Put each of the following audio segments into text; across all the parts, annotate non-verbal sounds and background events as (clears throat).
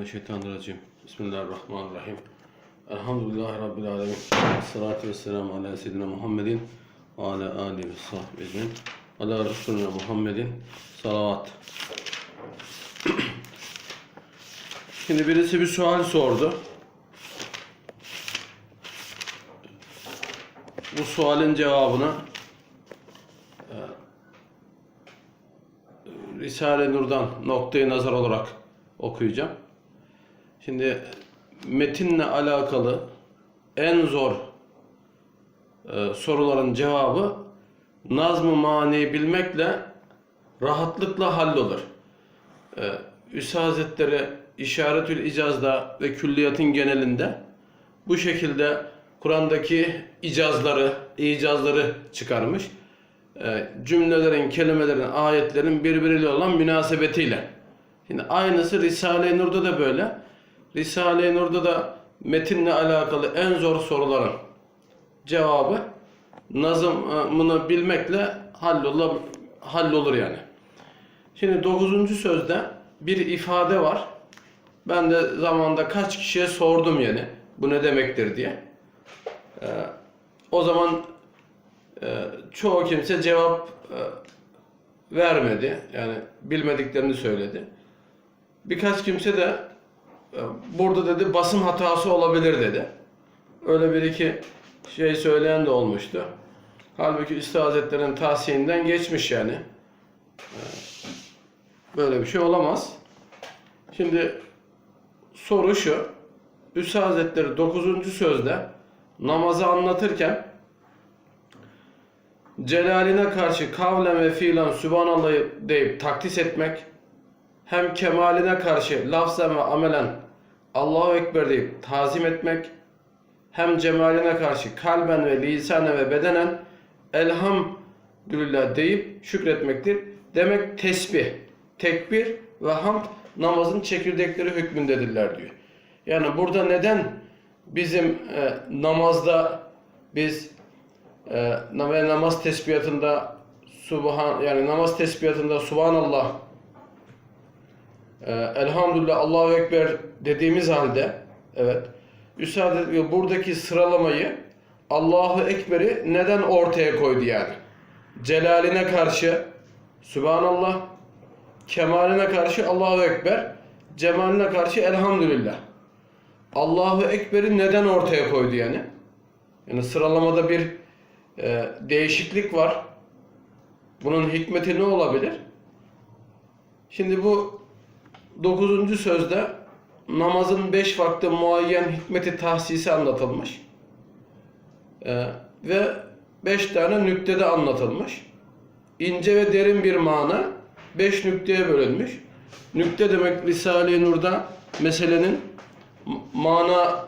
Euzubillahimineşşeytanirracim. Bismillahirrahmanirrahim. Elhamdülillahi Rabbil alemin. Salatu ve selamu ala seyyidina Muhammedin ve ala alihi ve sahbihi. Ala Resulüne Muhammedin salavat. (clears throat) Şimdi birisi bir sual sordu. Bu sualin cevabını e, Risale-i Nur'dan noktayı nazar olarak okuyacağım. Şimdi metinle alakalı en zor e, soruların cevabı nazm-ı maniyi bilmekle rahatlıkla hallolur. E, Üstad Hazretleri İşaretül İcaz'da ve külliyatın genelinde bu şekilde Kur'an'daki icazları, icazları çıkarmış. E, cümlelerin, kelimelerin, ayetlerin birbiriyle olan münasebetiyle. Şimdi aynısı Risale-i Nur'da da böyle. Risale-i Nur'da da metinle alakalı en zor soruların cevabı nazımını bilmekle hallolur, hallolur yani. Şimdi dokuzuncu sözde bir ifade var. Ben de zamanda kaç kişiye sordum yani bu ne demektir diye. Ee, o zaman e, çoğu kimse cevap e, vermedi. Yani bilmediklerini söyledi. Birkaç kimse de burada dedi basım hatası olabilir dedi. Öyle bir iki şey söyleyen de olmuştu. Halbuki Üstad Hazretleri'nin tahsininden geçmiş yani. E, Böyle bir şey olamaz. Şimdi soru şu. Üstad Hazretleri 9. sözde namazı anlatırken Celaline karşı kavlen ve fiilen Sübhanallah deyip takdis etmek, hem kemaline karşı lafzen ve amelen Allahu Ekber deyip tazim etmek, hem cemaline karşı kalben ve lisanen ve bedenen elhamdülillah deyip şükretmektir. Demek tesbih, tekbir ve hamd namazın çekirdekleri hükmündedirler diyor. Yani burada neden bizim e, namazda biz e, namaz tesbihatında subhan yani namaz tesbihatında subhanallah e, elhamdülillah Allahu ekber dediğimiz halde evet Üstad diyor buradaki sıralamayı Allahu ekberi neden ortaya koydu yani? Celaline karşı subhanallah kemaline karşı Allahu ekber cemaline karşı elhamdülillah. Allahu ekberi neden ortaya koydu yani? Yani sıralamada bir e, değişiklik var. Bunun hikmeti ne olabilir? Şimdi bu dokuzuncu sözde namazın beş vakti muayyen hikmeti tahsisi anlatılmış. E, ve beş tane nüktede anlatılmış. İnce ve derin bir mana beş nükteye bölünmüş. Nükte demek Risale-i Nur'da meselenin mana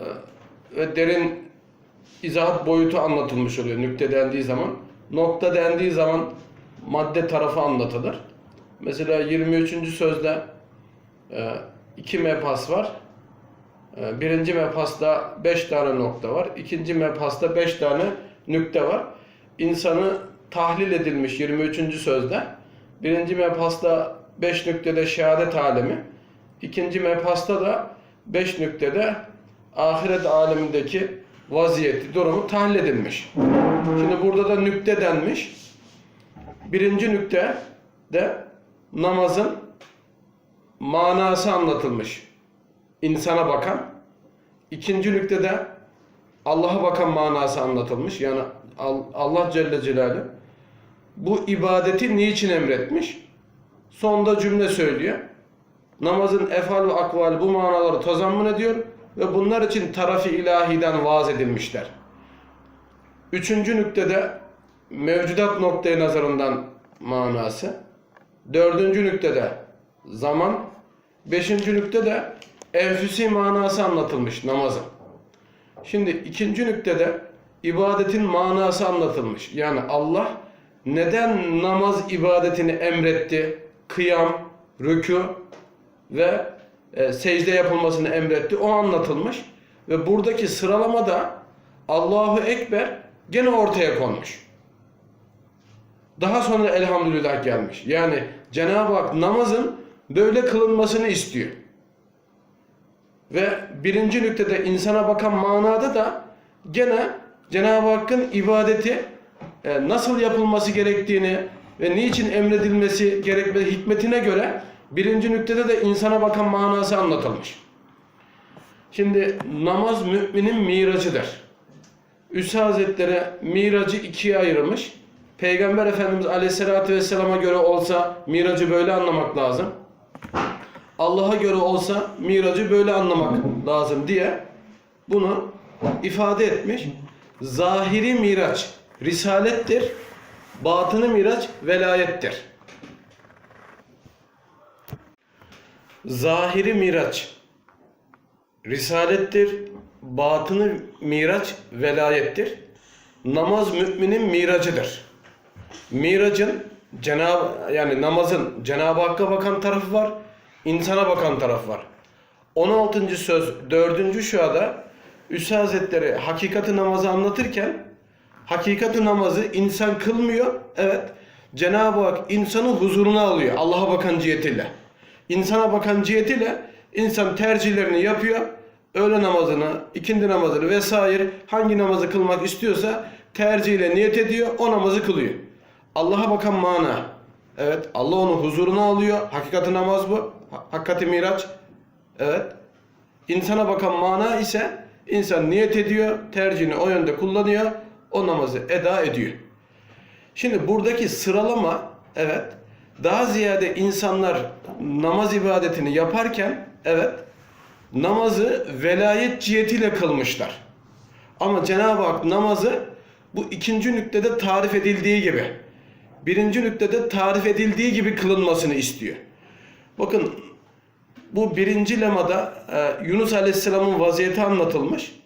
e, ve derin izahat boyutu anlatılmış oluyor nükte dendiği zaman. Nokta dendiği zaman madde tarafı anlatılır. Mesela 23. sözde e, iki mepas var. E, birinci mepasta 5 tane nokta var. İkinci mepasta 5 tane nükte var. İnsanı tahlil edilmiş 23. sözde. Birinci mepasta 5 nüktede şehadet alemi. İkinci mepasta da 5 nüktede ahiret alemindeki vaziyeti, durumu tahlil edilmiş. Şimdi burada da nükte denmiş. Birinci nükte de namazın manası anlatılmış. İnsana bakan. İkinci nüktede Allah'a bakan manası anlatılmış. Yani Allah Celle Celaluhu bu ibadeti niçin emretmiş? Sonda cümle söylüyor. Namazın efal ve akval bu manaları tazammun ediyor ve bunlar için tarafı ilahiden vaaz edilmişler. Üçüncü nüktede mevcudat noktayı nazarından manası. Dördüncü nüktede zaman. Beşinci nüktede enfüsi manası anlatılmış namazın. Şimdi ikinci nüktede ibadetin manası anlatılmış. Yani Allah neden namaz ibadetini emretti? Kıyam, rükû ve e, secde yapılmasını emretti. O anlatılmış. Ve buradaki sıralamada Allahu Ekber gene ortaya konmuş. Daha sonra elhamdülillah gelmiş. Yani Cenab-ı Hak namazın böyle kılınmasını istiyor. Ve birinci nüktede insana bakan manada da gene Cenab-ı Hakk'ın ibadeti e, nasıl yapılması gerektiğini ve niçin emredilmesi gerekmesi hikmetine göre birinci nüktede de insana bakan manası anlatılmış. Şimdi namaz müminin miracıdır. Üsa Hazretleri miracı ikiye ayırmış. Peygamber Efendimiz Aleyhisselatü Vesselam'a göre olsa miracı böyle anlamak lazım. Allah'a göre olsa miracı böyle anlamak lazım diye bunu ifade etmiş. Zahiri miraç risalettir. Batını miraç velayettir. Zahiri miraç risalettir. Batını miraç velayettir. Namaz müminin miracıdır. Miracın Cenab yani namazın Cenab-ı Hakk'a bakan tarafı var, insana bakan taraf var. 16. söz 4. şuada Üsa Hazretleri hakikati namazı anlatırken hakikati namazı insan kılmıyor. Evet. Cenab-ı Hak insanı huzuruna alıyor Allah'a bakan cihetiyle. İnsana bakan cihetiyle insan tercihlerini yapıyor. Öğle namazını, ikindi namazını vesaire hangi namazı kılmak istiyorsa tercihiyle niyet ediyor, o namazı kılıyor. Allah'a bakan mana. Evet, Allah onu huzuruna alıyor. Hakikati namaz bu. Ha- Hakikati miraç. Evet. İnsana bakan mana ise insan niyet ediyor, tercihini o yönde kullanıyor, o namazı eda ediyor. Şimdi buradaki sıralama evet daha ziyade insanlar namaz ibadetini yaparken evet namazı velayet cihetiyle kılmışlar. Ama Cenab-ı Hak namazı bu ikinci nüktede tarif edildiği gibi birinci nüktede tarif edildiği gibi kılınmasını istiyor. Bakın bu birinci lemada e, Yunus Aleyhisselam'ın vaziyeti anlatılmış.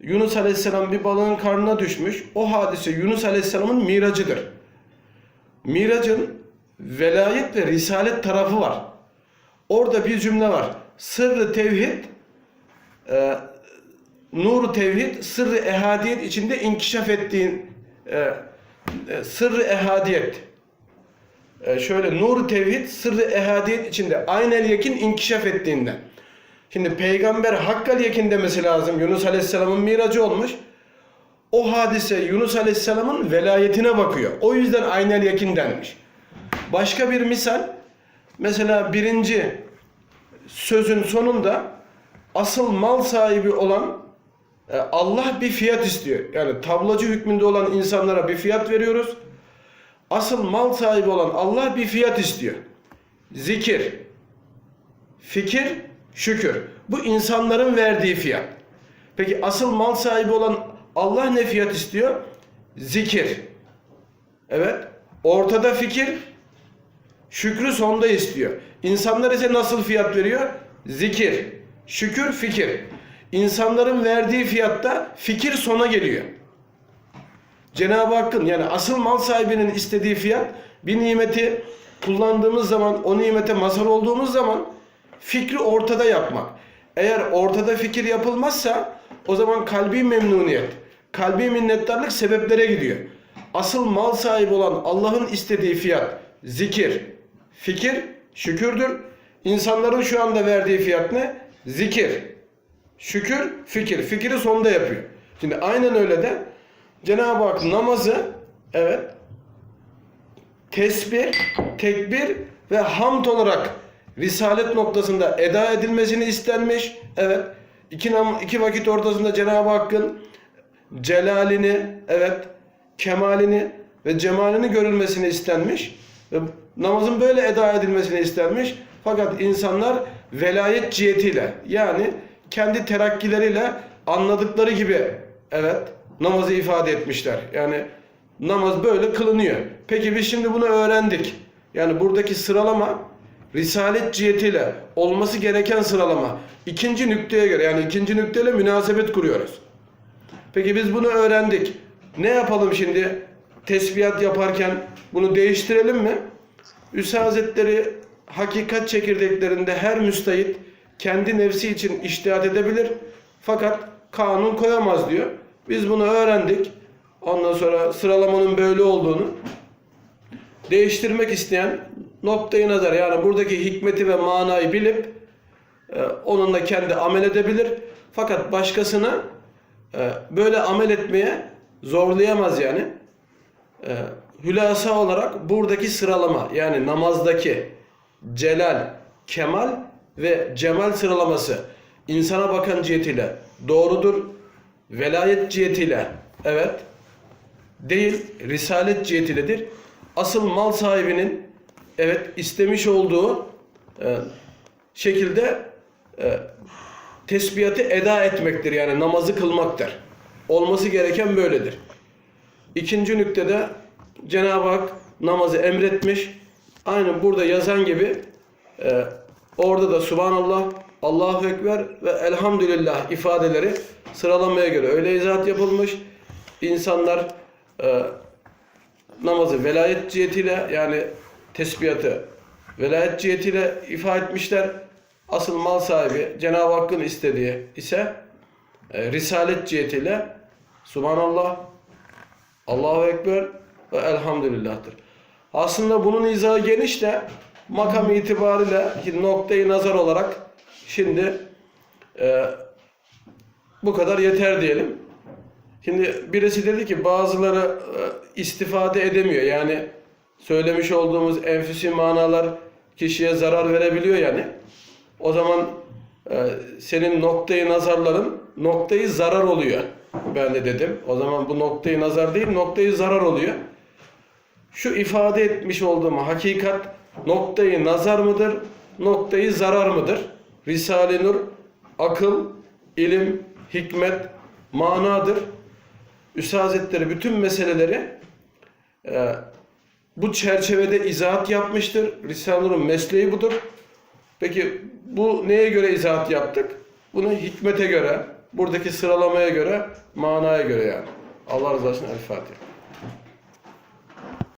Yunus Aleyhisselam bir balığın karnına düşmüş. O hadise Yunus Aleyhisselam'ın miracıdır. Miracın velayet ve risalet tarafı var. Orada bir cümle var. Sırrı tevhid, e, nuru tevhid, sırrı ehadiyet içinde inkişaf ettiğin e, sırrı ehadiyet. E, şöyle nuru tevhid, sırrı ehadiyet içinde aynel yekin inkişaf ettiğinden. Şimdi peygamber hakkal yekin demesi lazım. Yunus Aleyhisselam'ın miracı olmuş. O hadise Yunus Aleyhisselam'ın velayetine bakıyor. O yüzden aynel yekin denmiş. Başka bir misal mesela birinci sözün sonunda asıl mal sahibi olan e, Allah bir fiyat istiyor. Yani tablacı hükmünde olan insanlara bir fiyat veriyoruz. Asıl mal sahibi olan Allah bir fiyat istiyor. Zikir, fikir, şükür. Bu insanların verdiği fiyat. Peki asıl mal sahibi olan Allah ne fiyat istiyor? Zikir. Evet. Ortada fikir, şükrü sonda istiyor. İnsanlar ise nasıl fiyat veriyor? Zikir, şükür, fikir. İnsanların verdiği fiyatta fikir sona geliyor. Cenab-ı Hakk'ın yani asıl mal sahibinin istediği fiyat bir nimeti kullandığımız zaman o nimete mazhar olduğumuz zaman fikri ortada yapmak. Eğer ortada fikir yapılmazsa o zaman kalbi memnuniyet, kalbi minnettarlık sebeplere gidiyor. Asıl mal sahibi olan Allah'ın istediği fiyat zikir, fikir, şükürdür. İnsanların şu anda verdiği fiyat ne? Zikir, şükür, fikir. Fikri sonda yapıyor. Şimdi aynen öyle de Cenab-ı Hak namazı evet tesbih, tekbir ve hamd olarak risalet noktasında eda edilmesini istenmiş. Evet. iki, nam iki vakit ortasında Cenab-ı Hakk'ın celalini, evet, kemalini ve cemalini görülmesini istenmiş. Ve namazın böyle eda edilmesini istenmiş. Fakat insanlar velayet cihetiyle yani kendi terakkileriyle anladıkları gibi evet namazı ifade etmişler. Yani namaz böyle kılınıyor. Peki biz şimdi bunu öğrendik. Yani buradaki sıralama risalet cihetiyle olması gereken sıralama. ikinci nükteye göre yani ikinci nükteyle münasebet kuruyoruz. Peki biz bunu öğrendik. Ne yapalım şimdi? Tesbihat yaparken bunu değiştirelim mi? Üsa Hazretleri hakikat çekirdeklerinde her müstahit kendi nefsi için iştihat edebilir. Fakat kanun koyamaz diyor. Biz bunu öğrendik. Ondan sonra sıralamanın böyle olduğunu değiştirmek isteyen noktayı nazar yani buradaki hikmeti ve manayı bilip e, onunla kendi amel edebilir. Fakat başkasına e, böyle amel etmeye zorlayamaz yani. E, hülasa olarak buradaki sıralama yani namazdaki celal, kemal ve cemal sıralaması insana bakan cihetiyle doğrudur. Velayet cihetiyle evet değil risalet cihetiyledir. Asıl mal sahibinin evet istemiş olduğu e, şekilde e, tesbihatı eda etmektir. Yani namazı kılmaktır. Olması gereken böyledir. İkinci nüktede Cenab-ı Hak namazı emretmiş. Aynı burada yazan gibi e, orada da Subhanallah, Allahu Ekber ve Elhamdülillah ifadeleri sıralamaya göre öyle izahat yapılmış. İnsanlar e, namazı velayet cihetiyle yani tesbihatı velayet cihetiyle ifa etmişler. Asıl mal sahibi Cenab-ı Hakk'ın istediği ise e, risalet cihetiyle Subhanallah, Allahu Ekber ve Elhamdülillah'tır. Aslında bunun izahı geniş de makam itibariyle noktayı nazar olarak şimdi e, bu kadar yeter diyelim. Şimdi birisi dedi ki bazıları e, istifade edemiyor. Yani söylemiş olduğumuz enfüsi manalar kişiye zarar verebiliyor yani. O zaman e, senin noktayı nazarların noktayı zarar oluyor. Ben de dedim. O zaman bu noktayı nazar değil noktayı zarar oluyor. Şu ifade etmiş olduğum hakikat noktayı nazar mıdır? Noktayı zarar mıdır? Risale-i Nur akıl, ilim, hikmet, manadır. Üstad bütün meseleleri e, bu çerçevede izahat yapmıştır. Risale-i Nur'un mesleği budur. Peki bu neye göre izahat yaptık? Bunu hikmete göre, buradaki sıralamaya göre, manaya göre yani. Allah razı olsun. El Fatiha.